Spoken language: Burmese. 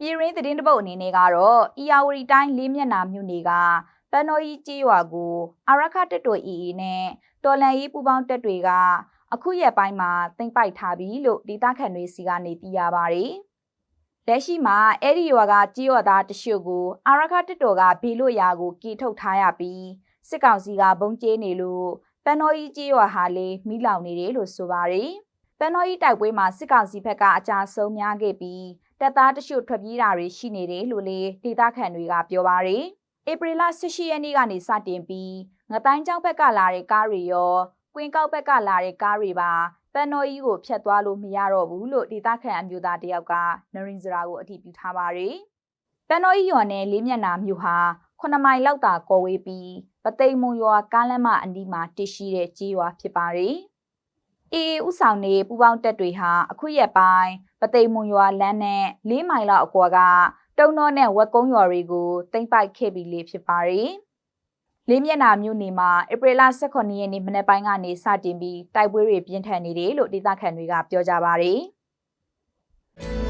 ပြည်ရင်းသတင်းတပုတ်အနေနဲ့ကတော့အီယာဝတီတိုင်းလေးမျက်နှာမြို့နယ်ကပန်တော်ကြီးကျေးရွာကိုအာရခတက်တော် EE နဲ့တော်လန်ရေးပူပေါင်းတက်တွေက အခုရက်ပိုင်းမှာတင်ပိုက်ထားပြီလို့ဒေသခံတွေစီကနေသိရပါတယ်။လက်ရှိမှာအဲ့ဒီရွာကကြေးရွာသားတချို့ကိုအာရခတက်တော်ကဘေးလွတ်ရာကိုကီထုတ်ထားရပြီးစစ်ကောင်စီကဘုံကျဲနေလို့ပန်တော်ကြီးကြေးရွာဟာလေမိလောင်နေတယ်လို့ဆိုပါတယ်။ပန်တော်ကြီးတိုက်ပွဲမှာစစ်ကောင်စီဘက်ကအကြဆုံးများခဲ့ပြီး တပ်သားတချို့ထွက်ပြေးတာတွေရှိနေတယ်လို့လေဒေသခံတွေကပြောပါတယ်။ဧပြီလ18ရက်နေ့ကနေစတင်ပြီးငတိုင်းကျောင်းဘက်ကလာတဲ့ကားတွေရောကွင်းကောက်ဘက်ကလာတဲ့ကားတွေပါပန်တော်ကြီးကိုဖျက်သွားလို့မရတော့ဘူးလို့ဒေသခံအမျိုးသားတယောက်ကနရင်စရာကိုအတည်ပြုထားပါတယ်။ပန်တော်ကြီးရွာနယ်လေးမျက်နှာမြို့ဟာ9မိုင်လောက်သာကော်ဝေးပြီးပသိမ်မွန်ရွာကားလမ်းမအနီးမှာတည်ရှိတဲ့ကြေးရွာဖြစ်ပါတယ်။ အေးဥဆောင်နေပူပေါင်းတက်တွေဟာအခုရက်ပိုင်းပသိမ်မွန်ရွာလမ်းနဲ့၄မိုင်လောက်အကွာကတုံတော့နဲ့ဝက်ကုန်းရွာတွေကိုတင်ပိုက်ခဲ့ပြီးလေဖြစ်ပါတယ်။လေးမျက်နှာမြို့နယ်မှာဧပြီလ18ရက်နေ့မနေ့ပိုင်းကနေစတင်ပြီးတိုက်ပွဲတွေပြင်းထန်နေတယ်လို့ဒေသခံတွေကပြောကြပါတယ်။